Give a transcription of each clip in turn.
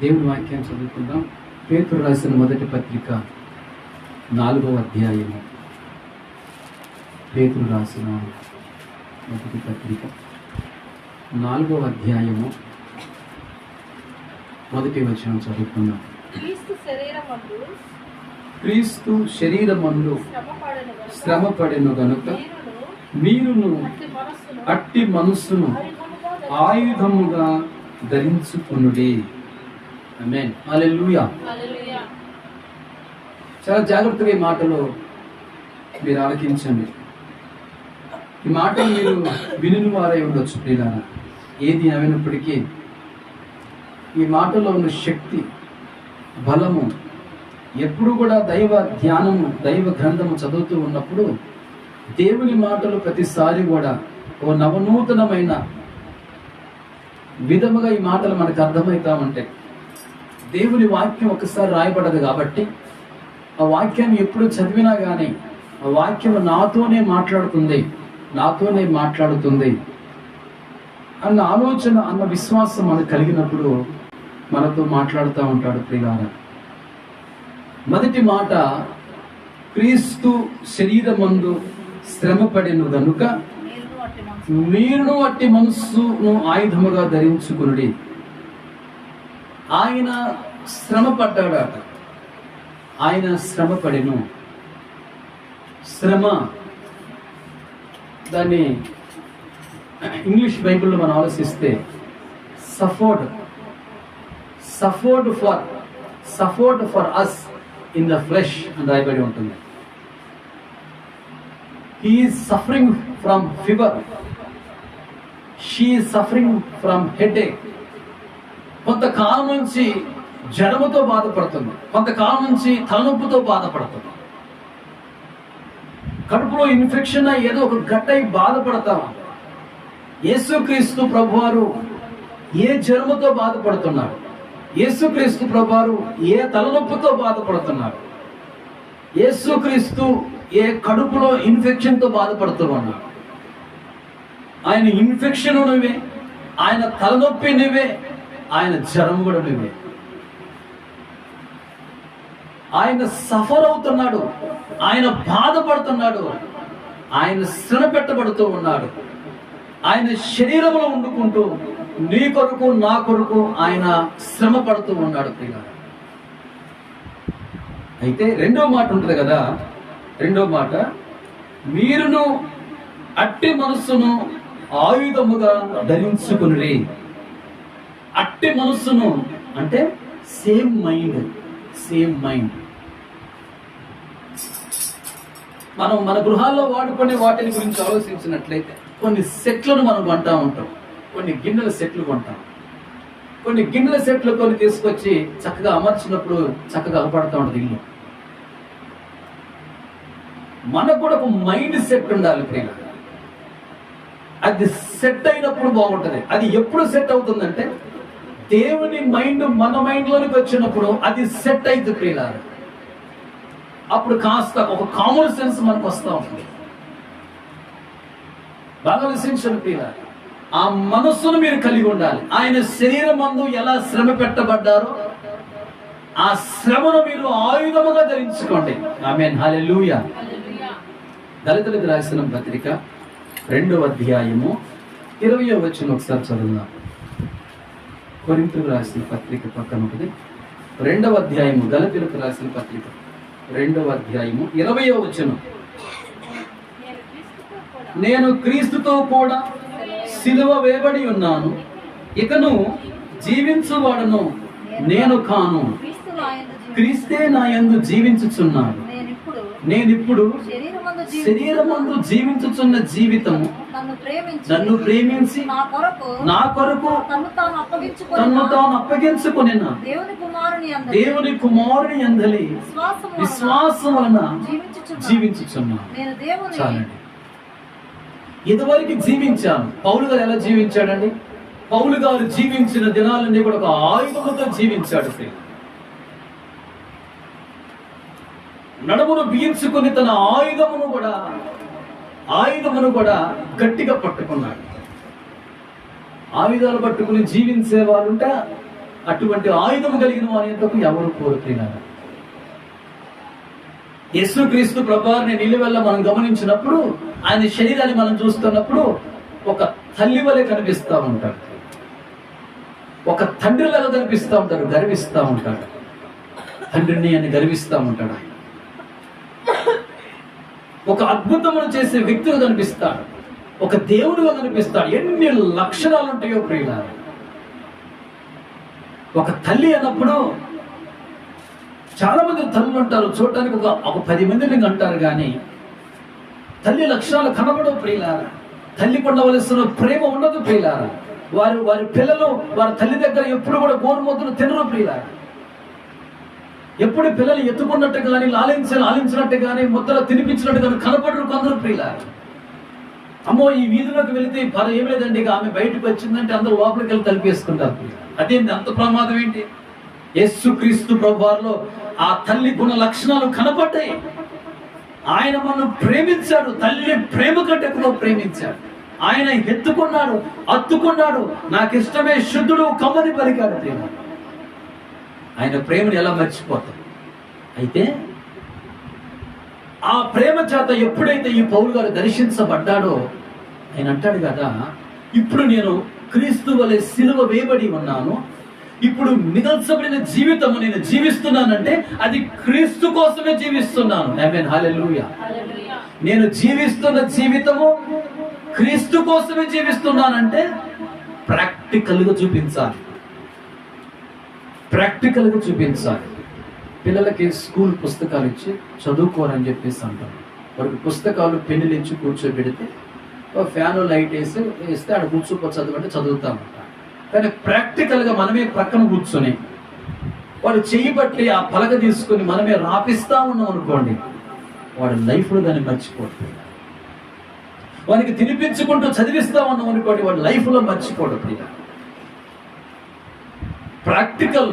దేవుని వాక్యం చదువుకుందాం. పేతురు రాసిన మొదటి పత్రిక నాలుగవ అధ్యాయము. పేతురు రాసిన మొదటి పత్రిక నాలుగవ అధ్యాయము. మొదటి వచనం చదువుకుందాం. క్రీస్తు శరీరమందు శ్రమపడెను గనుక మీరును అట్టి మనస్సును ఆయుధముగా ధరించుకునుడి. చాలా జాగ్రత్తగా ఈ మాటలు మీరు ఆలకించండి. ఈ మాటలు మీరు విని వారై ఉండొచ్చు ప్రియులారా. ఏది అయినప్పటికీ ఈ మాటలో ఉన్న శక్తి బలము ఎప్పుడు కూడా దైవ ధ్యానము దైవ గ్రంథము చదువుతూ ఉన్నప్పుడు దేవుని మాటలు ప్రతిసారి కూడా ఓ నవనూతనమైన విధముగా ఈ మాటలు మనకు అర్థమవుతా ఉంటాయి. దేవుని వాక్యం ఒకసారి రాయబడదు కాబట్టి ఆ వాక్యాన్ని ఎప్పుడు చదివినా కానీ ఆ వాక్యం నాతోనే మాట్లాడుతుంది నాతోనే మాట్లాడుతుంది అన్న ఆలోచన అన్న విశ్వాసం మనకు కలిగినప్పుడు మనతో మాట్లాడుతూ ఉంటాడు ప్రియాల మొదటి మాట క్రీస్తు శరీరమందు శ్రమపడిన గనుక మీరును అట్టి మనస్సును ఆయుధముగా ధరించుకునుడి. ఆయన శ్రమ పడ్డాడట ఆయన శ్రమ పడిను శ్రమ. దాన్ని ఇంగ్లీష్ బైబిల్లో మనం ఆలోచిస్తే suffered suffered for suffered for us in the flesh అని రాయబడి ఉంటుంది. He's suffering from fever she suffering from headache కొంతకాలం నుంచి జడముతో బాధపడుతుంది. కొంతకాలం నుంచి తలనొప్పితో బాధపడుతుంది. కడుపులో ఇన్ఫెక్షన్ ఏదో ఒక గట్టై బాధపడతాం. యేసుక్రీస్తు ప్రభువారు ఏ జన్మతో బాధపడుతున్నారు? యేసుక్రీస్తు ప్రభువారు ఏ తలనొప్పితో బాధపడుతున్నారు? యేసుక్రీస్తు ఏ కడుపులో ఇన్ఫెక్షన్తో బాధపడుతున్నారు ఆయన ఇన్ఫెక్షన్ నువ్వే ఆయన తలనొప్పి నువ్వే ఆయన జ్వరం కూడా ఉండింది ఆయన సఫర్ అవుతున్నాడు. ఆయన బాధపడుతున్నాడు. ఆయన శ్రమ పెట్టబడుతూ ఉన్నాడు. ఆయన శరీరంలో వండుకుంటూ నీ కొరకు నా కొరకు ఆయన శ్రమ పడుతూ ఉన్నాడు ప్రియ అయితే రెండో మాట ఉంటుంది కదా. రెండో మాట మీరును అట్టి మనస్సును ఆయుధముగా ధరించుకుని అట్టి మనస్సును అంటే సేమ్ మైండ్ సేమ్ మైండ్. మనం మన గృహాల్లో వాడుకునే వాటిని గురించి ఆలోచించినట్లయితే కొన్ని సెట్లను మనం కొంటా ఉంటాం. కొన్ని గిన్నెల సెట్లు కొంటాం. కొన్ని గిన్నెల సెట్లు కొన్ని తీసుకొచ్చి చక్కగా అమర్చినప్పుడు చక్కగా అలపడతా ఉంటుంది ఇల్లు. మనకు కూడా ఒక మైండ్ సెట్ ఉండాలి ప్రియుల. అది సెట్ అయినప్పుడు బాగుంటుంది. అది ఎప్పుడు సెట్ అవుతుందంటే దేవుని మైండ్ మన మైండ్ లోనికి వచ్చినప్పుడు అది సెట్ అయితే ప్రియులారు అప్పుడు కాస్త ఒక కామన్ సెన్స్ మనకు వస్తూ ఉంటుంది. బాగా విశ్లేషణ ప్రియులారు ఆ మనస్సును మీరు కలిగి ఉండాలి. ఆయన శరీరం మందు ఎలా శ్రమ పెట్టబడ్డారో ఆ శ్రమను మీరు ఆయుధముగా ధరించుకోండి. ఆమె హల్లెలూయా లూయ దళితులకు రాసిన పత్రిక రెండవ అధ్యాయము ఇరవయో వచ్చిన ఒకసారి చదువుదాం. కొరింతలకు రాసిన పత్రిక పక్కన ఒకటి రెండవ అధ్యాయము దళితులకు రాసిన పత్రిక రెండవ అధ్యాయము ఇరవయో వచనం. నేను క్రీస్తుతో కూడా సిలువ వేయబడి ఉన్నాను. ఇకను జీవించువాడను నేను కాను. క్రీస్తు నా యందు జీవించుచున్నాను నేనిప్పుడు శరీరమందు జీవి- శరీరమందు జీవించుచున్న జీవితము నన్ను ప్రేమించి నా కొరకు తను అప్పగించుకొని తన్ను తాను అప్పగించుకొనిన. దేవుని కుమారుని అందలి. విశ్వాసం వలన జీవించుచున్నాను. జీవించుచున్నాను నేను దేవుని చాలండి. ఇదివరకు జీవించాను. పౌలు గారు ఎలా జీవించాడండి? పౌలు గారు జీవించిన దినాలన్నీ కూడా ఒక ఆయుధముతో జీవించాడు ప్రియ. నడుమును బిగించుకుని తన ఆయుధమును కూడా ఆయుధమును కూడా గట్టిగా పట్టుకున్నాడు. ఆయుధాలు పట్టుకుని జీవించే వాళ్ళుంటే అటువంటి ఆయుధం కలిగిన వారి ఎవరు కోరుతున్నారు యేసుక్రీస్తు ప్రభావాన్ని నిలువెల్ల మనం గమనించినప్పుడు ఆయన శరీరాన్ని మనం చూస్తున్నప్పుడు ఒక తల్లి వలె కనిపిస్తూ ఉంటాడు. ఒక తండ్రిలాగా కనిపిస్తూ ఉంటాడు గర్విస్తూ ఉంటాడు. తండ్రిని అని గర్విస్తూ ఉంటాడు ఆయన. ఒక అద్భుతమును చేసే వ్యక్తిగా కనిపిస్తాడు. ఒక దేవుడిగా కనిపిస్తాడు. ఎన్ని లక్షణాలు ఉంటాయో ప్రియుల ఒక తల్లి అన్నప్పుడు చాలా మంది తల్లులు ఉంటారు. చూడటానికి ఒక ఒక పది మందిని అంటారు కానీ తల్లి లక్షణాలు కనబడవు ప్రియులారా. తల్లి ఉండవలసిన ప్రేమ ఉండదు ప్రియులారా. వారు వారి పిల్లలు వారి తల్లి దగ్గర ఎప్పుడు కూడా గోరుమూతలు తినరు ప్రియులారా. ఎప్పుడు పిల్లలు ఎత్తుకున్నట్టు కానీ లాలించాలి లాలించినట్టు కానీ ముద్దలు తినిపించినట్టు కానీ కనపడరు కొందరు ప్రియులారా. అమ్మో ఈ వీధిలోకి వెళితే పర ఏం లేదండి ఇక ఆమె బయటకు వచ్చిందంటే అందరూ లోపలికి వెళ్ళి తలిపేసుకుంటారు అదేంటి అంత ప్రమాదం ఏంటి? యస్సు క్రీస్తు ప్రభువారిలో ఆ తల్లి గుణ లక్షణాలు కనపడ్డాయి. ఆయన మనం ప్రేమించాడు తల్లి ప్రేమ కంటే కూడా ప్రేమించాడు. ఆయన ఎత్తుకున్నాడు అత్తుకున్నాడు. నాకు ఇష్టమే శుద్ధుడు కమ్మని పలికాడు ప్రేమ ఆయన ప్రేమను ఎలా మర్చిపోతాం అయితే ఆ ప్రేమ చేత ఎప్పుడైతే ఈ పౌరు గారు దర్శించబడ్డాడో ఆయన అంటాడు కదా ఇప్పుడు నేను క్రీస్తు వలె సిలువ వేయబడి ఉన్నాను. ఇప్పుడు మిగల్చబడిన జీవితము నేను జీవిస్తున్నానంటే అది క్రీస్తు కోసమే జీవిస్తున్నాను. నేను జీవిస్తున్న జీవితము క్రీస్తు కోసమే జీవిస్తున్నానంటే ప్రాక్టికల్గా చూపించాలి. ప్రాక్టికల్గా చూపించాలి. పిల్లలకి స్కూల్ పుస్తకాలు ఇచ్చి చదువుకోరని చెప్పేసి అంటారు వాడికి పుస్తకాలు పెన్నులు ఇచ్చి కూర్చోబెడితే ఫ్యాన్ లైట్ వేసి వేస్తే ఆడ కూర్చోపో చదవంటే చదువుతామంట కానీ ప్రాక్టికల్గా మనమే ప్రక్కన కూర్చొని వాడు చెయ్యి ఆ పలక తీసుకొని మనమే రాపిస్తా ఉన్నాం అనుకోండి వాడి లైఫ్లో దాన్ని మర్చిపోతుంది వానికి తినిపించుకుంటూ చదివిస్తా ఉన్నాం అనుకోండి వాడి లైఫ్లో మర్చిపోవడం ప్రియ ప్రాక్టికల్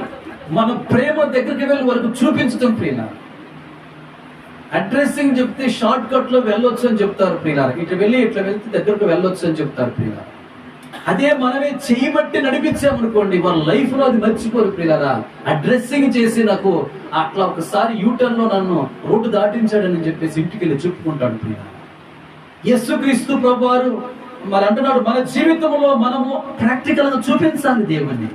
మన ప్రేమ దగ్గరికి వెళ్ళి వరకు చూపించడం ప్రియ. అడ్రస్సింగ్ చెప్తే షార్ట్ కట్లో వెళ్ళొచ్చు అని చెప్తారు ప్రియుల ఇట్లా వెళ్ళి ఇట్లా వెళ్తే దగ్గరకు వెళ్ళొచ్చు అని చెప్తారు ప్రియుల అదే మనమే చేయబట్టి నడిపించామనుకోండి మన లైఫ్లో అది మర్చిపోరు ప్రియులరా అడ్రస్సింగ్ చేసి నాకు అట్లా ఒకసారి యూటర్న్లో నన్ను రోడ్డు దాటించాడని చెప్పేసి ఇంటికి వెళ్ళి చెప్పుకుంటాడు యేసు క్రీస్తు ప్రభు వారు మరి అంటున్నాడు మన జీవితంలో మనము ప్రాక్టికల్గా చూపించాలి దేవుణ్ణి.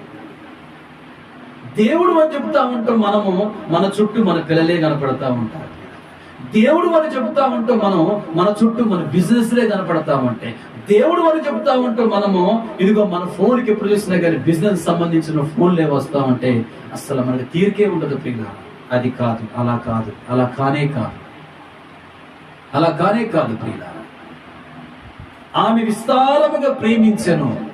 దేవుడు అని చెప్తా ఉంటాం మనము మన చుట్టూ మన పిల్లలే కనపడతా ఉంటారు. దేవుడు అని చెప్తా ఉంటాం మనం మన చుట్టూ మన బిజినెస్లే కనపడతా ఉంటాయి దేవుడు అని చెప్తా ఉంటాం మనము ఇదిగో మన ఫోన్కి ఎప్పుడు చూసినా కానీ బిజినెస్ సంబంధించిన ఫోన్లే వస్తా ఉంటే అసలు మనకి తీరికే ఉండదు పిల్ల. అది కాదు అలా కాదు అలా కానే కాదు. అలా కానే కాదు ప్రియుల ఆమె విస్తారముగా ప్రేమించను.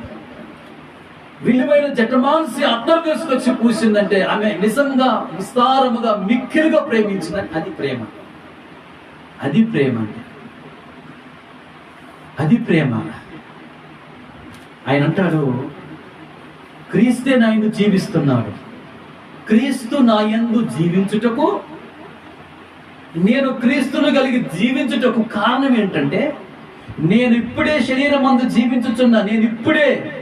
విలువైన జటమాన్సి అర్థం తీసుకొచ్చి పూసిందంటే ఆమె నిజంగా విస్తారముగా మిక్కిలుగా ప్రేమించిన అది ప్రేమ. అది ప్రేమ అంటే. అది ప్రేమ. ఆయన అంటాడు క్రీస్తే నా జీవిస్తున్నాడు. క్రీస్తు నా యందు జీవించుటకు నేను క్రీస్తును కలిగి జీవించుటకు కారణం ఏంటంటే నేను ఇప్పుడే శరీరం అందు జీవించుచున్నా నేను ఇప్పుడే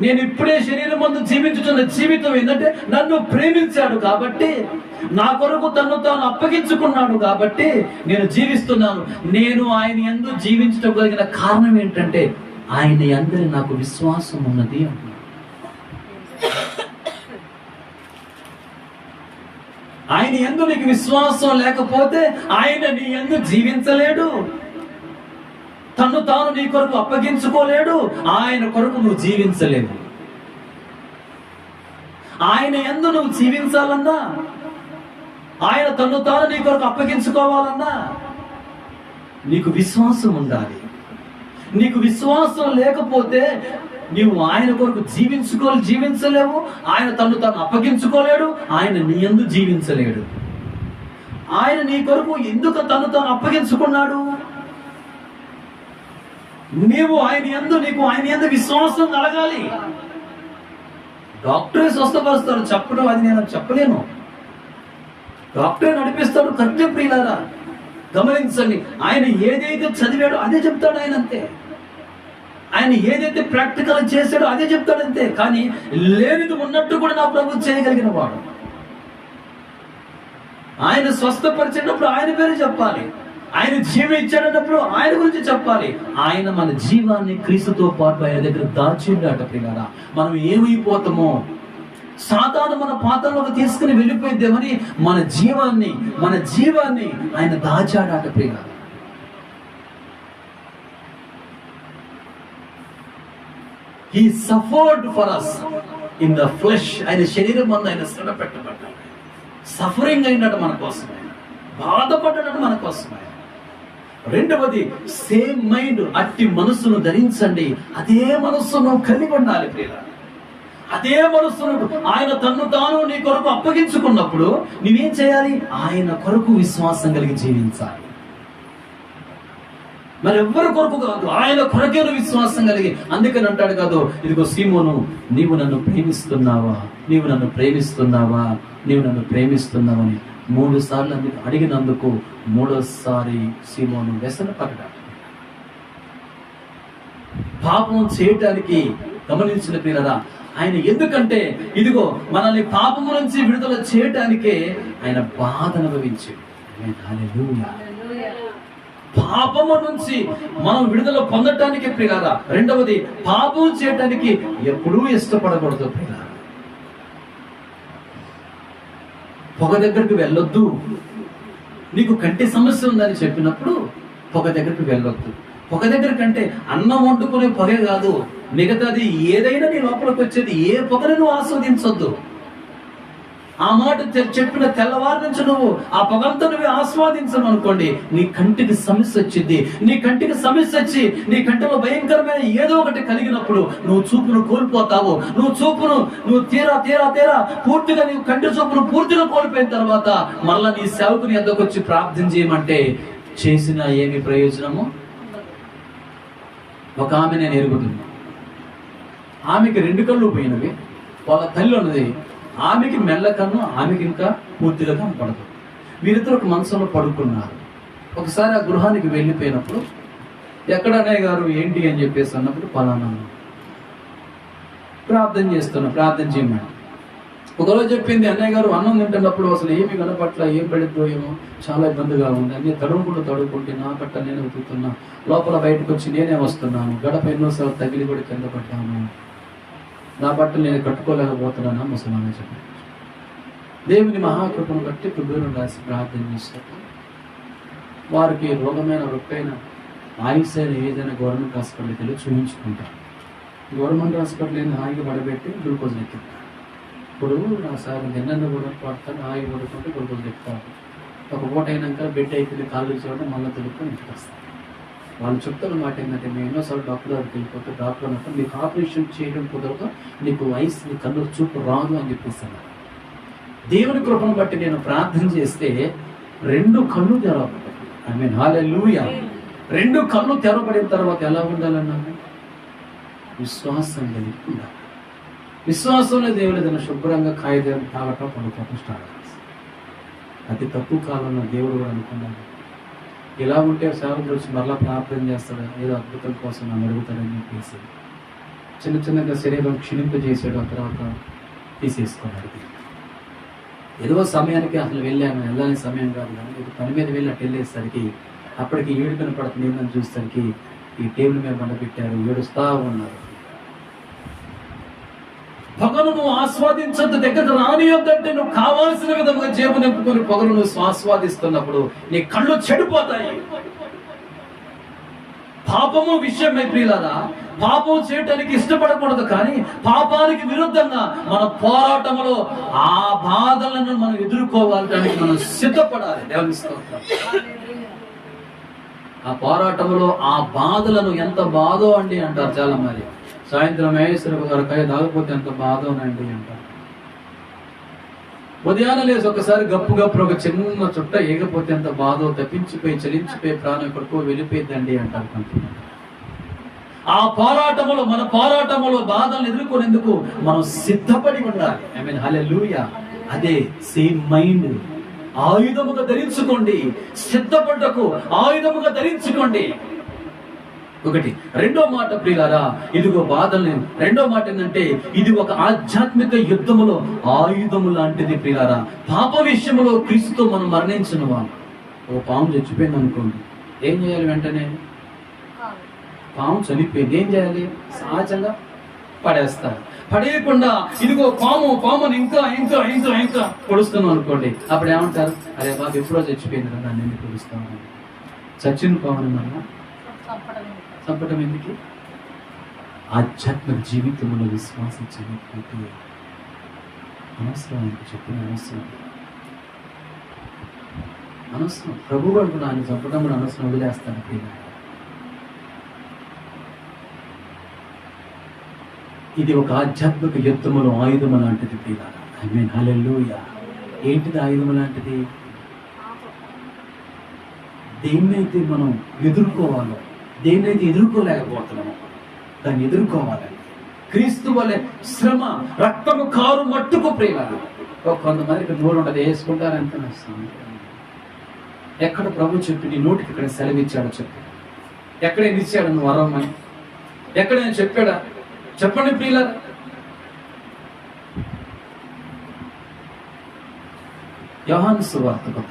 నేను ఇప్పుడే శరీరం ముందు జీవించుతున్న జీవితం ఏంటంటే నన్ను ప్రేమించాడు కాబట్టి నా కొరకు తను తాను అప్పగించుకున్నాడు కాబట్టి నేను జీవిస్తున్నాను. నేను ఆయన ఎందు జీవించడం కలిగిన కారణం ఏంటంటే ఆయన అందరి నాకు విశ్వాసం ఉన్నది ఆయన ఎందు నీకు విశ్వాసం లేకపోతే ఆయన నీ ఎందు జీవించలేడు. తను తాను నీ కొరకు అప్పగించుకోలేడు ఆయన కొరకు నువ్వు జీవించలేవు. ఆయన ఎందు నువ్వు జీవించాలన్నా ఆయన తను తాను నీ కొరకు అప్పగించుకోవాలన్నా నీకు విశ్వాసం ఉండాలి. నీకు విశ్వాసం లేకపోతే నీవు ఆయన కొరకు జీవించుకో జీవించలేవు. ఆయన తను తాను అప్పగించుకోలేడు ఆయన నీ ఎందు జీవించలేడు. ఆయన నీ కొరకు ఎందుకు తను తాను అప్పగించుకున్నాడు? నీవు ఆయన ఎందు నీకు ఆయన ఎందు విశ్వాసం కలగాలి. డాక్టరే స్వస్థపరుస్తాడు. చెప్పడం అది నేను చెప్పలేను. డాక్టరే నడిపిస్తాడు. కరెక్టే ప్రియులారా గమనించండి. ఆయన ఏదైతే చదివాడో అదే చెప్తాడు ఆయన అంతే. ఆయన ఏదైతే ప్రాక్టికల్ చేశాడో అదే చెప్తాడు అంతే. కానీ లేనిది ఉన్నట్టు కూడా నా ప్రభు చేయగలిగిన వాడు. ఆయన స్వస్థపరిచినప్పుడు ఆయన పేరు చెప్పాలి. ఆయన జీవం ఇచ్చాడన్నప్పుడు ఆయన గురించి చెప్పాలి. ఆయన మన జీవాన్ని క్రీస్తుతో పాటు ఆయన దగ్గర దాచిండట ప్రియారా మనం ఏమైపోతామో సాతాను మన పాత్రలోకి తీసుకుని వెళ్ళిపోయిద్దామని మన జీవాన్ని మన జీవాన్ని ఆయన దాచాడట ప్రియారా he suffered for us in the flesh ఆయన శరీరం మందు ఆయన శ్రమ పెట్టబడ్డాడు. సఫరింగ్ అయినట్టు మన కోసం ఆయన. బాధపడ్డట్టు మన కోసం రెండవది సేమ్ మైండ్ అట్టి మనస్సును ధరించండి. అదే మనస్సును కలిగి ఉండాలి ప్రియుల అదే మనస్సును ఆయన తన్ను తాను నీ కొరకు అప్పగించుకున్నప్పుడు నువ్వేం చేయాలి? ఆయన కొరకు విశ్వాసం కలిగి జీవించాలి. మరి ఎవరి కొరకు కాదు ఆయన కొరకే విశ్వాసం కలిగి. అందుకని అంటాడు కాదు ఇదిగో సీమోను నీవు నన్ను ప్రేమిస్తున్నావా? నీవు నన్ను ప్రేమిస్తున్నావా? నీవు నన్ను ప్రేమిస్తున్నావని మూడు సార్లు అందుకు అడిగినందుకు మూడోసారి సీమోను వ్యసన పడ్డాడు పాపం చేయటానికి గమనించిన పిల్లరా ఆయన ఎందుకంటే ఇదిగో మనల్ని పాపము నుంచి విడుదల చేయటానికే ఆయన బాధ అనుభవించాడు. పాపము నుంచి మనం విడుదల పొందటానికి ప్రియారా రెండవది పాపం చేయటానికి ఎప్పుడూ ఇష్టపడకూడదు ప్రియ పొగ దగ్గరికి వెళ్ళొద్దు. నీకు కంటి సమస్య ఉందని చెప్పినప్పుడు పొగ దగ్గరికి వెళ్ళొద్దు. పొగ దగ్గర కంటే అన్నం వండుకునే పొగే కాదు. మిగతాది ఏదైనా నీ లోపలికి వచ్చేది ఏ పొగను ఆస్వాదించొద్దు. ఆ మాట చెప్పిన తెల్లవారి నుంచి నువ్వు ఆ పొగంతా నువ్వు ఆస్వాదించను అనుకోండి నీ కంటికి సమస్య వచ్చింది. నీ కంటికి సమస్య వచ్చి నీ కంటిలో భయంకరమైన ఏదో ఒకటి కలిగినప్పుడు నువ్వు చూపును కోల్పోతావు. నువ్వు చూపును నువ్వు తీరా తీరా తీరా పూర్తిగా నీవు కంటి చూపును పూర్తిగా కోల్పోయిన తర్వాత మళ్ళా నీ సేవకుని ఎద్దకు వచ్చి ప్రార్థన చేయమంటే చేసిన ఏమి ప్రయోజనము? ఒక ఆమె నేను ఎరుగుతున్నా ఆమెకి రెండు కళ్ళు పోయినవి. వాళ్ళ తల్లి ఉన్నది. ఆమెకి మెల్ల కన్ను ఆమెకి ఇంకా పూర్తిగా కనపడదు వీరిద్దరు ఒక మనసులో పడుకున్నారు. ఒకసారి ఆ గృహానికి వెళ్ళిపోయినప్పుడు ఎక్కడ అన్నయ్య గారు ఏంటి అని చెప్పేసి అన్నప్పుడు పలానా ప్రార్థన చేస్తున్నా ప్రార్థన చేయమని. ఒకరోజు చెప్పింది అన్నయ్య గారు అన్నం తింటున్నప్పుడు అసలు ఏమి కనపట్ల ఏం పడిద్దో ఏమో చాలా ఇబ్బందిగా ఉంది అన్ని తడుముకుంటూ తడుకుంటే నా పట్ట నేను వెతుకుతున్నా లోపల బయటకు వచ్చి నేనే వస్తున్నాను గడప ఎన్నోసార్లు తగిలి కూడా కింద పడ్డాను. నా బట్టలు నేను కట్టుకోలేకపోతున్నాను ముసలామే చెప్పి దేవుని మహాకృపను బట్టి కుబేరుని రాసి ప్రార్థన చేశారు వారికి రోగమైన రొప్పైన ఆయుసైన ఏదైనా గవర్నమెంట్ హాస్పిటల్కి వెళ్ళి చూపించుకుంటారు. గవర్నమెంట్ హాస్పిటల్ ఏంది హాయిగా పడబెట్టి గ్లూకోజ్ ఎక్కిస్తారు ఇప్పుడు నా సార్ నిన్న కూడా పడతాను హాయిగా పడుకుంటే గ్లూకోజ్ ఎక్కుతారు ఒక పూట అయినాక బెడ్ అయిపోయింది కాళ్ళు చూడడం మళ్ళీ తెలుపుకొని ఇంటికి వస్తారు. వాళ్ళు చెప్తున్న మాట ఏంటంటే మేము ఎన్నోసార్లు డాక్టర్ దగ్గరికి వెళ్ళిపోతే డాక్టర్ అన్నప్పుడు నీకు ఆపరేషన్ చేయడం కుదరదు నీకు వయసు నీ కన్ను చూపు రాదు అని చెప్పేసాను దేవుని కృపను బట్టి నేను ప్రార్థన చేస్తే రెండు కళ్ళు తెరవబడ్డాయి. ఐ మీన్ హాలూయా రెండు కళ్ళు తెరవబడిన తర్వాత ఎలా ఉండాలన్నాను? విశ్వాసం కలిగి ఉండాలి విశ్వాసంలో దేవుని ఏదైనా శుభ్రంగా కాగితం తాగటం పడుకోవటం స్టార్ట్ అతి తక్కువ కాలంలో దేవుడు కూడా ఇలా ఉంటే సేవకుడు వచ్చి మరలా ప్రార్థన చేస్తాడు? ఏదో అద్భుతం కోసం నన్ను అడుగుతాడని చెప్పేసి చిన్న చిన్నగా శరీరం క్షీణింపజేసాడు ఆ తర్వాత తీసేసుకున్నాడు. ఏదో సమయానికి అసలు వెళ్ళాను. వెళ్ళాలని సమయం కాదు కానీ పని మీద వెళ్ళి అటు వెళ్ళేసరికి అప్పటికి ఏడు కనపడుతుంది ఏందని చూసేసరికి ఈ టేబుల్ మీద బండ ఏడుస్తూ ఉన్నారు. పొగను నువ్వు ఆస్వాదించద్దు దగ్గర రానియొద్దంటే నువ్వు కావాల్సిన విధంగా జేబు నింపుకొని పొగను నువ్వు ఆస్వాదిస్తున్నప్పుడు నీ కళ్ళు చెడిపోతాయి. పాపము విషయం ప్రియులారా? పాపం చేయటానికి ఇష్టపడకూడదు కానీ పాపానికి విరుద్ధంగా మన పోరాటంలో ఆ బాధలను మనం ఎదుర్కోవాలని మనం సిద్ధపడాలి. ఆ పోరాటంలో ఆ బాధలను ఎంత బాధో అండి అంటారు చాలా మరి సాయంత్రం మహేశ్వర గారు తాగకపోతే ఎంత బాధోనండి అంటారు ఉదయాన్నే లేచి ఒకసారి గప్పు గప్పు ఒక చిన్న చుట్ట ఏగపోతే ఎంత బాధో తప్పించిపోయి చలించిపోయి ప్రాణం ఎక్కడికో వెళ్ళిపోయిందండి అంటారు కొంతమంది ఆ పోరాటములో మన పోరాటములో బాధలను ఎదుర్కొనేందుకు మనం సిద్ధపడి ఉండాలి. ఐ మీన్ హలే లూయ అదే సేమ్ మైండ్ ఆయుధముగా ధరించుకోండి. సిద్ధపడ్డకు ఆయుధముగా ధరించుకోండి. ఒకటి. రెండో మాట ప్రియులారా ఇదిగో బాధలు రెండో మాట ఏంటంటే ఇది ఒక ఆధ్యాత్మిక యుద్ధములో ఆయుధము లాంటిది ప్రియులారా. పాప విషయంలో క్రీస్తుతో మనం మరణించిన వాళ్ళు ఓ పాము చచ్చిపోయింది అనుకోండి. ఏం చేయాలి వెంటనే? పాము చనిపోయింది. ఏం చేయాలి? సహజంగా పడేస్తారు పడేయకుండా ఇదిగో పాము పాముని ఇంకా ఇంకా ఇంకా ఇంకా పొడుస్తున్నాం అనుకోండి. అప్పుడు ఏమంటారు? అరే బాబు ఎప్పుడో చచ్చిపోయింది కదా నన్ను పొడుస్తాను చచ్చిన పాముని మనం చంపటం ఎందుకు? ఆధ్యాత్మిక జీవితంలో విశ్వాసం చేయకపోతే అనవసరం ఆయనకు చెప్పిన అనవసరం అనవసరం ప్రభు వాడు కూడా ఆయన చంపడం కూడా అనవసరం వదిలేస్తాను ప్రియ ఇది ఒక ఆధ్యాత్మిక యుద్ధములో ఆయుధం లాంటిది ప్రియ ఐ మీన్ హల్లెలూయా ఏంటిది ఆయుధం లాంటిది? దేన్నైతే మనం ఎదుర్కోవాలో దేన్నైతే ఎదుర్కోలేకపోతున్నామో దాన్ని ఎదుర్కోవాలి. క్రీస్తు వలె శ్రమ రక్తము కారు మట్టుకు ప్రేమ కొంతమందికి నోరు ఉండదు వేసుకుంటారంటే ఎక్కడ ప్రభు చెప్పి నీ నోటికి ఇక్కడ సెలవిచ్చాడో చెప్పు. ఎక్కడైనా ఇచ్చాడు నువ్వు వరం అని ఎక్కడైనా చెప్పాడా? చెప్పండి ప్రియులారా. యోహాను సువార్త కొత్త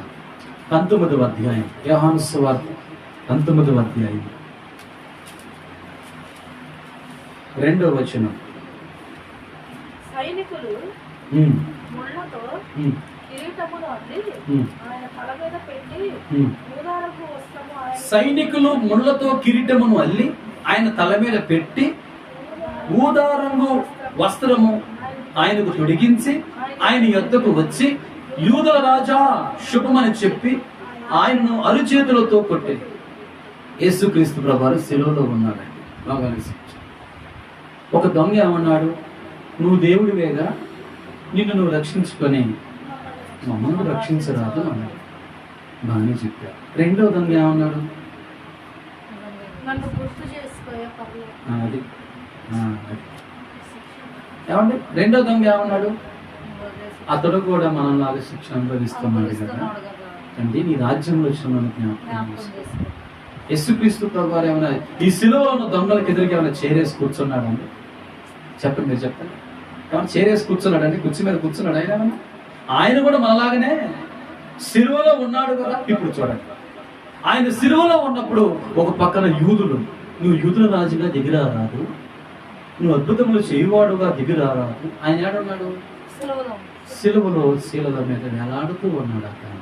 పంతొమ్మిదవ అధ్యాయం. యోహాను సువార్త పంతొమ్మిదవ అధ్యాయం. రెండవ వచనం. సైనికులు ముళ్ళతో కిరీటమును అద్ది ఉమ్, ఆయన తల మీద పెట్టి ఉమ్. ఊదారపు వస్త్రము ఆయన సైనికులు ముళ్ళతో కిరీటమును అల్లి ఆయన తల మీద పెట్టి ఊదారంగు వస్త్రము ఆయనకు తొడిగించి ఆయన యొద్దకు వచ్చి యూదుల రాజా శుభమని చెప్పి ఆయనను అరుచేతులతో కొట్టి. యేసుక్రీస్తు ప్రభారు సెలవులో ఉన్నాడండి. బాగా. ఒక దొంగ ఏమన్నాడు? నువ్వు దేవుడివేగా నిన్ను నువ్వు రక్షించుకొని మమ్మల్ని రక్షించరాదు అన్నాడు. బాగానే చెప్పాడు. రెండో దొంగ ఏమన్నాడు? అది. ఏమండి? రెండో దొంగ ఏమన్నాడు? అతడు కూడా మనల్లాగా శిక్ష అనుభవిస్తున్నాడు కదా. అండి నీ రాజ్యంలో వచ్చిన జ్ఞాపకం. యేసుక్రీస్తు ప్రభు ఏమైనా ఈ సిలువలో ఉన్న దొంగలకు ఎదురుగా ఏమైనా చేరేసి కూర్చున్నాడండి చెప్పండి మీరు చెప్పండి. ఏమైనా చేరేసి కూర్చున్నాడండి కుర్చీ మీద కూర్చున్నాడు. ఆయన ఏమన్నా? ఆయన కూడా మనలాగానే సిలువలో ఉన్నాడు కదా ఇప్పుడు చూడండి. ఆయన సిలువలో ఉన్నప్పుడు ఒక పక్కన యూదులు నువ్వు యూదుల రాజుగా దిగిరారాదు నువ్వు అద్భుతములు చేయువాడుగా దిగిరారాదు ఆయన ఏడున్నాడు? సులువులో. శీలల మీద వేలాడుతూ ఉన్నాడు అతను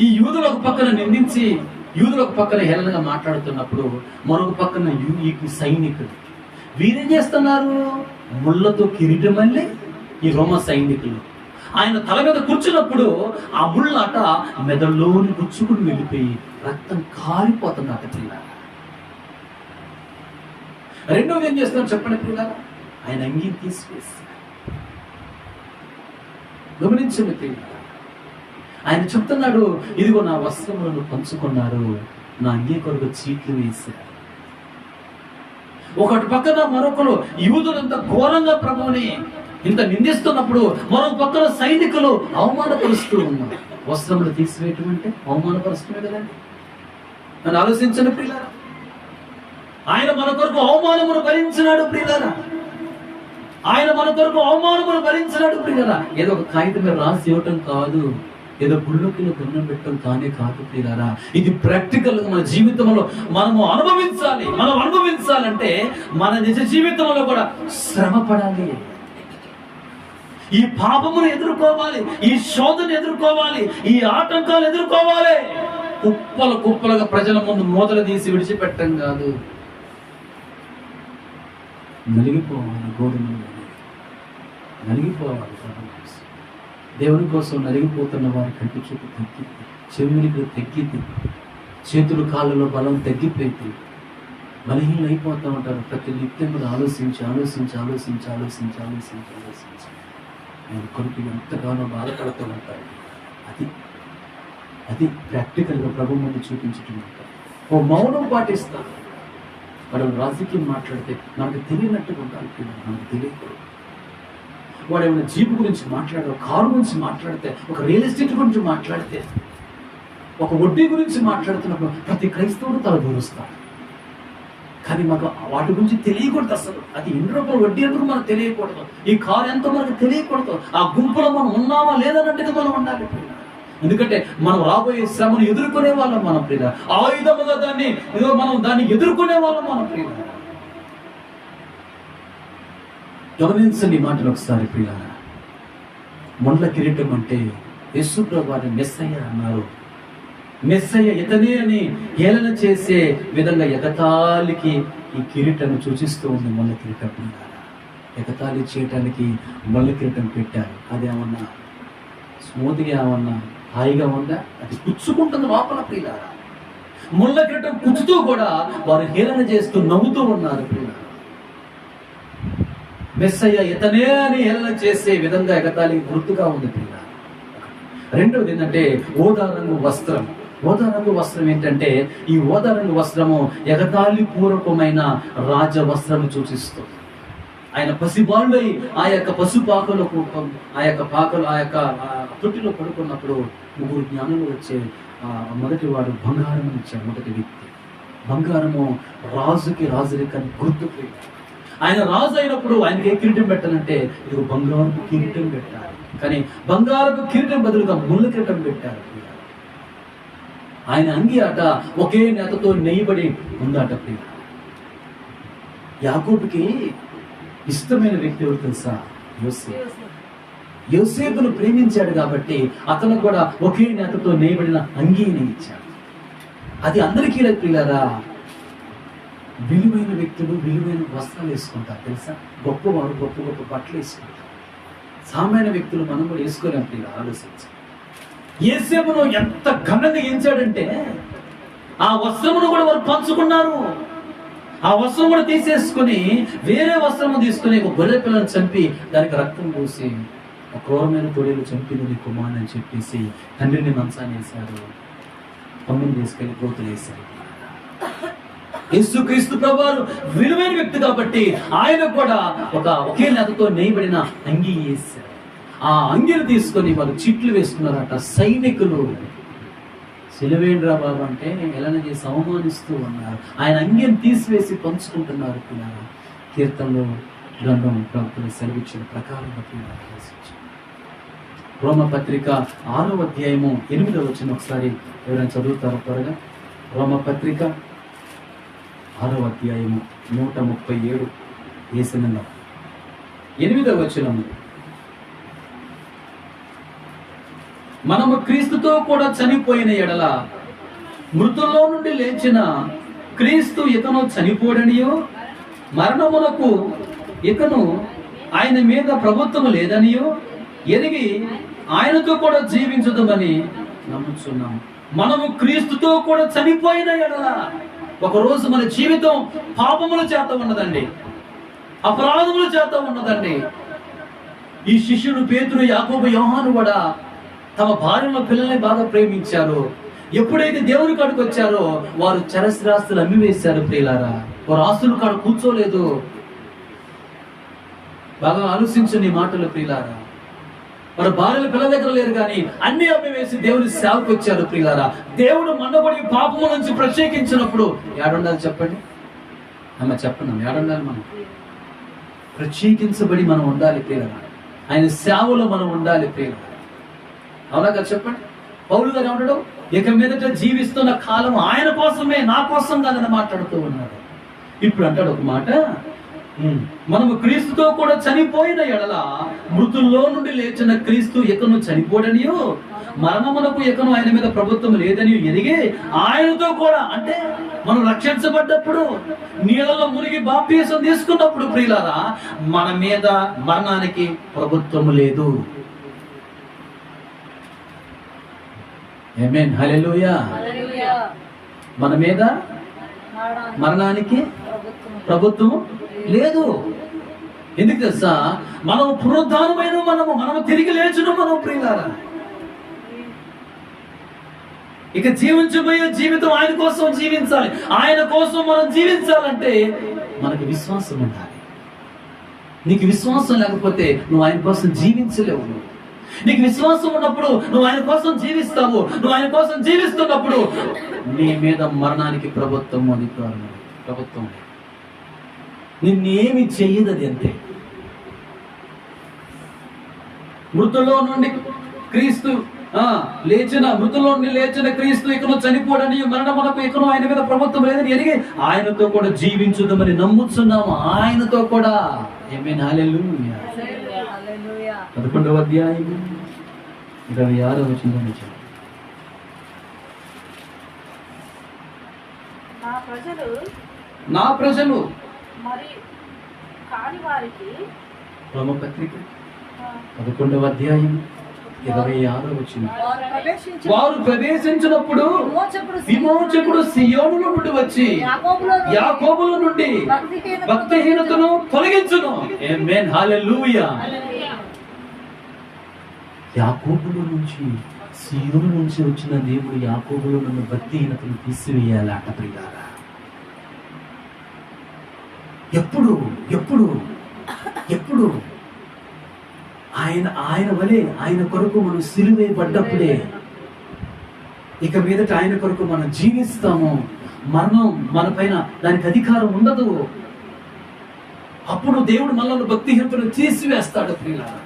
ఈ యూదులు ఒక పక్కన నిందించి యూదులు ఒక పక్కన హేళనగా మాట్లాడుతున్నప్పుడు మరొక పక్కన యు- ఈ సైనికులు వీరేం చేస్తున్నారు? ముళ్ళతో కిరీటం అల్లి ఈ రోమ సైనికులు. ఆయన తల మీద కూర్చున్నప్పుడు ఆ ముళ్ళట మెదడులోని గుచ్చుకుని వెళ్ళిపోయి రక్తం కారిపోతుంది అట పిల్ల రెండోది ఏం చేస్తున్నారు చెప్పండి పిల్ల ఆయన అంగీ తీసివేసి గమనించండి పిల్ల ఆయన చెప్తున్నాడు ఇదిగో నా వస్త్రములను పంచుకున్నారు. నా అంగీ కొరకు చీట్లు వేశారు. ఒకటి పక్కన మరొకరు యూదులంత ఘోరంగా ప్రభువుని ఇంత నిందిస్తున్నప్పుడు మరొక పక్కన సైనికులు అవమానపరుస్తూ ఉన్నారు. వస్త్రములు తీసివేయటం అంటే అవమానపరుస్తున్నారు కదండి. నన్ను ఆలోచించండి ప్రియులారా. ఆయన మన కొరకు అవమానమును భరించినాడు ప్రియులారా. ఆయన మన కొరకు అవమానమును భరించినాడు ప్రియులారా. ఏదో ఒక కాగితం మీద రాసి ఇవ్వటం కాదు. ఏదో గుళ్ళొకిలో దండం పెట్టడం కానీ కాదు ప్రియారా ఇది ప్రాక్టికల్ మన జీవితంలో మనము అనుభవించాలి. మనం అనుభవించాలంటే మన నిజ జీవితంలో కూడా శ్రమ పడాలి. ఈ పాపమును ఎదుర్కోవాలి. ఈ శోధన ఎదుర్కోవాలి. ఈ ఆటంకాలు ఎదుర్కోవాలి. కుప్పలు కుప్పలుగా ప్రజల ముందు మూతలు తీసి విడిచిపెట్టడం కాదు. నలిగిపోవాలి గోధుమలు. నలిగిపోవాలి. దేవుని కోసం నలిగిపోతున్న వారి కంటి చూపు తగ్గి చెవులకు తగ్గింది చేతులు కాళ్ళలో బలం తగ్గిపోయింది. బలహీనం అయిపోతూ ఉంటారు. ప్రతి నిత్యం కూడా ఆలోచించి ఆలోచించి ఆలోచించి ఆలోచించి ఆలోచించి ఆలోచించి. నేను కొరకు ఎంతగానో బాధపడుతూ ఉంటారు. అది అది ప్రాక్టికల్గా ప్రభు ముందు చూపించటం ఓ మౌనం పాటిస్తాను మనం రాజకీయం మాట్లాడితే నాకు తెలియనట్టుగా ఉంటారు నాకు తెలియదు వాడు ఏమైనా జీప్ గురించి మాట్లాడతారు ఒక కారు గురించి మాట్లాడితే ఒక రియల్ ఎస్టేట్ గురించి మాట్లాడితే ఒక వడ్డీ గురించి మాట్లాడుతున్నప్పుడు ప్రతి క్రైస్తవుడు తల దూరుస్తాడు. కానీ మాకు వాటి గురించి తెలియకూడదు అసలు. అది ఎన్ని రూపాయలు వడ్డీ ఎందుకు మనకు తెలియకూడదు. ఈ కారు ఎంతో మనకు తెలియకూడదు. ఆ గుంపులో మనం ఉన్నామా లేదన్నట్టుగా మనం ఉండాలి. ఎందుకంటే మనం రాబోయే శ్రమను ఎదుర్కొనే వాళ్ళం మనం ప్రియ ఆయుధముగా దాన్ని ఏదో మనం దాన్ని ఎదుర్కొనే వాళ్ళం మనం ప్రియ గమనించండి మాటలు ఒకసారి ప్రియ. మొండ్ల కిరీటం అంటే యేసు వారి మెస్సయ్య అన్నారు. మెస్సయ్య ఇతనే అని హేళన చేసే విధంగా ఎగతాళికి ఈ కిరీటను సూచిస్తూ ఉంది మొల్ల కిరీటం ఎగతాళి చేయటానికి మొల్ల కిరీటం పెట్టారు. అదేమన్నా స్మూత్గా ఏమన్నా హాయిగా ఉందా? అది పుచ్చుకుంటుంది లోపల పిల్లారా ముళ్ళ కిరీటం పుచ్చుతూ కూడా వారు హేళన చేస్తూ నవ్వుతూ ఉన్నారు మెస్సయ్య ఇతనే అని హేళన చేసే విధంగా ఎగతాళి గుర్తుగా ఉంది పిల్ల రెండవది ఏంటంటే ఓదా రంగు వస్త్రం. ఓదా రంగు వస్త్రం ఏంటంటే ఈ ఓదా రంగు వస్త్రము ఎగతాళి పూర్వకమైన రాజ వస్త్రము సూచిస్తుంది. ఆయన పసిబాళ్ళై ఆ యొక్క పశు ఆ యొక్క పాకలు ఆ యొక్క తొట్టిలో పడుకున్నప్పుడు ముగ్గురు జ్ఞానులు వచ్చే మొదటి వాడు బంగారం ఇచ్చాడు మొదటి వ్యక్తి. బంగారము రాజుకి రాజులకి అని గుర్తుపోయింది ఆయన రాజు అయినప్పుడు ఆయనకి ఏ కిరీటం పెట్టాలంటే ఇది బంగారపు కిరీటం పెట్టాలి. కానీ బంగారపు కిరీటం బదులుగా ముళ్ళ కిరీటం పెట్టారు ఆయన అంగి అట ఒకే నేతతో నెయ్యబడి ఉందట ప్రియ. యాకోబుకి ఇష్టమైన వ్యక్తి ఎవరు తెలుసా? యోసేపు. యోసేపును ప్రేమించాడు కాబట్టి అతను కూడా ఒకే నేతతో నేయబడిన అంగీని ఇచ్చాడు. అది అందరికీ లేదు విలువైన వ్యక్తులు విలువైన వస్త్రాలు వేసుకుంటారు తెలుసా? గొప్పవాడు గొప్ప గొప్ప బట్టలు వేసుకుంటారు సామాన్య వ్యక్తులు మనం కూడా వేసుకోలేము ప్రియులు ఆలోచించి ఏసేపును ఎంత ఘనంగా ఎంచాడంటే ఆ వస్త్రమును కూడా వారు పంచుకున్నారు. ఆ వస్త్రం కూడా తీసేసుకుని వేరే వస్త్రము తీసుకుని ఒక గొర్రె పిల్లని చంపి దానికి రక్తం పోసి ఒక క్రూరమైన తొడేలు చంపింది నీ కుమారుని అని చెప్పేసి తండ్రిని మంచాన్ని వేశారు. తమ్ముని తీసుకెళ్ళి కోతులు వేశారు. యేసుక్రీస్తు ప్రభువారు విలువైన వ్యక్తి కాబట్టి ఆయన కూడా ఒక ఒకే నెతతో నేయబడిన అంగి వేశారు ఆ అంగిని తీసుకొని వాళ్ళు చిట్లు వేసుకున్నారట సైనికులు. సిలువేంద్రా బాబు అంటే ఎలాన చేసి అవమానిస్తూ ఉన్నారు. ఆయన అంగిని తీసివేసి పంచుకుంటున్నారు పిల్లలు కీర్తనలో గ్రంథం ప్రవక్తలు సెలవిచ్చిన ప్రకారం రోమ పత్రిక ఆరో అధ్యాయము ఎనిమిదో వచ్చిన ఒకసారి ఎవరైనా చదువుతారు త్వరగా? రోమ పత్రిక ఆరో అధ్యాయము నూట ముప్పై ఏడు వేసిన ఎనిమిదవ వచనము. మనము క్రీస్తుతో కూడా చనిపోయిన ఎడల మృతుల్లో నుండి లేచిన క్రీస్తు ఇతను చనిపోడనియో మరణములకు ఇతను ఆయన మీద ప్రభుత్వం లేదనియో ఎరిగి ఆయనతో కూడా జీవించదమని నమ్ముచున్నాము. మనము క్రీస్తుతో కూడా చనిపోయిన ఎడల ఒకరోజు మన జీవితం పాపముల చేత ఉన్నదండి. అపరాధముల చేత ఉన్నదండి. ఈ శిష్యుడు పేతురు యాకోబు యోహాను కూడా తమ భార్యలో పిల్లల్ని బాగా ప్రేమించారు. ఎప్పుడైతే దేవుని కాడికి వచ్చారో వారు చరస్రాస్తులు అమ్మివేశారు ప్రియులారా. వారు ఆస్తులు కాడ కూర్చోలేదు. బాగా ఆలోచించు నీ మాటలు ప్రియులారా. వారు భార్యలు పిల్లల దగ్గర లేరు కానీ అన్ని అమ్మివేసి దేవుని సేవకు వచ్చారు ప్రియులారా. దేవుడు మన్నబడి పాపము నుంచి ప్రత్యేకించినప్పుడు ఏడుండాలి చెప్పండి? అమ్మ చెప్పండి ఏడుండాలి మనం? ప్రత్యేకించబడి మనం ఉండాలి ప్రియులరా. ఆయన సేవలో మనం ఉండాలి ప్రియులరా. అవునా కదా చెప్పండి? పౌలు గారు ఏమంటాడు? ఇక మీదట జీవిస్తున్న కాలం ఆయన కోసమే నా కోసం కాదని మాట్లాడుతూ ఉన్నాడు. ఇప్పుడు అంటాడు ఒక మాట మనము క్రీస్తుతో కూడా చనిపోయిన ఎడల మృతుల్లో నుండి లేచిన క్రీస్తు ఇకను చనిపోడనియో మరణమునకు ఇకను ఆయన మీద ప్రభుత్వం లేదని ఎరిగి ఆయనతో కూడా అంటే మనం రక్షించబడ్డప్పుడు నీళ్ళలో మునిగి బాప్తీసం తీసుకున్నప్పుడు ప్రియులారా మన మీద మరణానికి ప్రభుత్వం లేదు. మన మీద మరణానికి ప్రభుత్వం లేదు. ఎందుకు తెలుసా? మనం పునరుద్ధానమైన మనము మనము తిరిగి లేచును మనం ప్రియులారా. ఇక జీవించబోయే జీవితం ఆయన కోసం జీవించాలి. ఆయన కోసం మనం జీవించాలంటే మనకి విశ్వాసం ఉండాలి. నీకు విశ్వాసం లేకపోతే నువ్వు ఆయన కోసం జీవించలేవు నీకు విశ్వాసం ఉన్నప్పుడు నువ్వు ఆయన కోసం జీవిస్తావు. నువ్వు ఆయన కోసం జీవిస్తున్నప్పుడు నీ మీద మరణానికి ప్రభుత్వం అని ప్రభుత్వం నిన్నేమి చెయ్యదు అది అంతే. మృతుల్లో నుండి క్రీస్తు ఆ లేచిన మృతుల్లో నుండి లేచిన క్రీస్తు ఇకను చనిపోడని మరణమునకు ఇకను ఆయన మీద ప్రభుత్వం లేదని ఎరిగి ఆయనతో కూడా జీవించుదామని నమ్ముతున్నాము ఆయనతో కూడా. ఏమే హల్లెలూయా పదకొండవ అధ్యాయం ఇరవై ఆరో వచ్చిందని నా ప్రజలు నా ప్రజలు మరి కాని వారికి రోమపత్రిక పదకొండవ అధ్యాయం ఇరవై ఆరో వచ్చిన వారు ప్రవేశించు వారు ప్రవేశించినప్పుడు విమోచకుడు సియోనులో నుండి వచ్చి యాకోబులో నుండి నుండి భక్తిహీనతను తొలగించును. యాకోబుల నుంచి సియోను నుంచి వచ్చిన దేవుడు యాకోబులో నన్ను భక్తిహీనతను తీసివేయాలట ప్రియారా ఎప్పుడు ఎప్పుడు ఎప్పుడు? ఆయన ఆయన వలె ఆయన కొరకు మనం సిలువే పడ్డప్పుడే ఇక మీదట ఆయన కొరకు మనం జీవిస్తాము. మరణం మన పైన దానికి అధికారం ఉండదు. అప్పుడు దేవుడు మనలో భక్తిహీనతను తీసివేస్తాడు ప్రియులారా.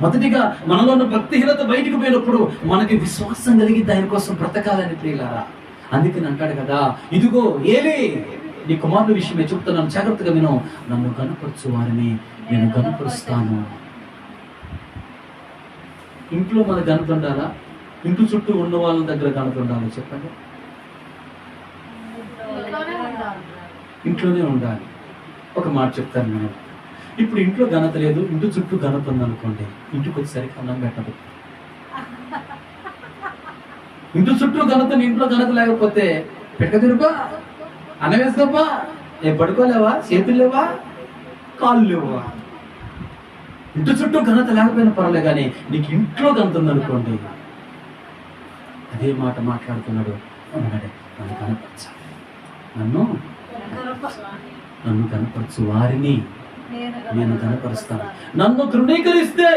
మొదటిగా మనలో ఉన్న భక్తిహీనత బయటకు పోయినప్పుడు మనకి విశ్వాసం కలిగి దాని కోసం బ్రతకాలని ప్రియులారా. అందుకని అంటాడు కదా ఇదిగో ఏలే నీ కుమారుడు విషయమే చెప్తున్నాను జాగ్రత్తగా విను. నన్ను కనపరచు వారిని నేను కనపరుస్తాను ఇంట్లో మన కనుకుండాలా ఇంటి చుట్టూ ఉన్న వాళ్ళ దగ్గర కనుకుండాలా చెప్పండి? ఇంట్లోనే ఉండాలి. ఒక మాట చెప్తాను నేను. ఇప్పుడు ఇంట్లో ఘనత లేదు ఇంటి చుట్టూ ఘనత ఉందనుకోండి ఇంటికి వచ్చేసరికి అన్నం పెట్టదు. ఇంటి చుట్టూ ఘనత ఇంట్లో ఘనత లేకపోతే పెట్టక తిరుపా నేను పడుకోలేవా చేతులు లేవా? కాళ్ళు లేవా? ఇంటి చుట్టూ ఘనత లేకపోయినా పర్వాలే కానీ నీకు ఇంట్లో ఘనత ఉందనుకోండి. అదే మాట మాట్లాడుతున్నాడు. అన్నాడే నన్ను కనపరచాలి నన్ను నన్ను కనపరచు వారిని. నేను కనపరుస్తాను. నన్ను తృణీకరిస్తే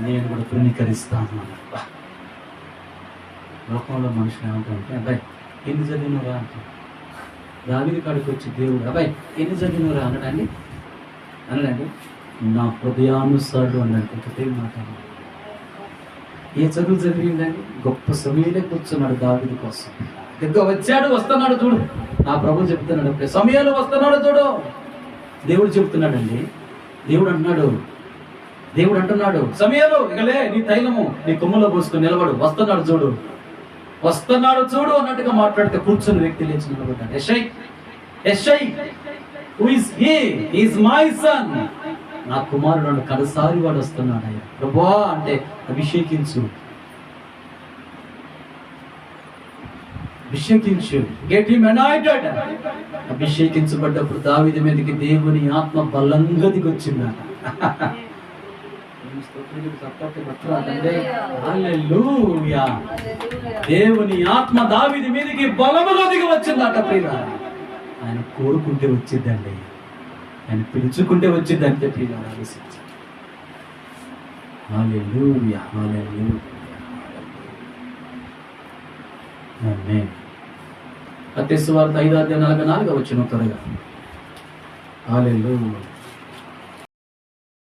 నేను కూడా తృణీకరిస్తాను. లోకంలో మనుషులు ఏమంటారంటే అబ్బాయి ఎందుకు చదివినరా అంటే దావిది కాడికి వచ్చి దేవుడు అబ్బాయి ఎన్ని చదివినరా అనడండి అనడండి నా హృదయానుసారుడు అన్నట్టు ఒకటే మాట ఏ చదువు జరిగిందండి? గొప్ప సమయంలో కూర్చున్నాడు దావిది కోసం. ఇంకా వచ్చాడు వస్తున్నాడు చూడు. నా ప్రభు చెప్తున్నాడు సమయంలో సమయాలు వస్తున్నాడు చూడు. దేవుడు చెప్తున్నాడండి. దేవుడు అంటున్నాడు దేవుడు అంటున్నాడు సమయాలు ఇకలే నీ తైలము నీ కొమ్ములో పోసుకొని నిలబడు వస్తున్నాడు చూడు. వస్తున్నాడు చూడు అన్నట్టుగా మాట్లాడితే కూర్చుని వ్యక్తి లేచి నిలబడ్డాడు. యశై యశై who he is my son నా కుమారుడు నన్ను కడసారి వాడు వస్తున్నాడు అయ్యా. ప్రభా అంటే అభిషేకించు. అభిషేకించు. గెట్ హిమ్ అనాయిటెడ్ అభిషేకించబడ్డప్పుడు దావిది మీదకి దేవుని ఆత్మ బలంగా దిగొచ్చిందట దేవుని ఆత్మ దావిది మీదకి బలముగా దిగి వచ్చిందట ప్రియ ఆయన కోరుకుంటే వచ్చిందండి. ఆయన పిలుచుకుంటే వచ్చింది అంతే ప్రియ ఆలోచించి. హల్లెలూయా హల్లెలూయా ఆమేన్. అత్యస్సు వార్త ఐదు అధ్యాయ నలభై నాలుగు వచ్చిన త్వరగా. హాలెలూయా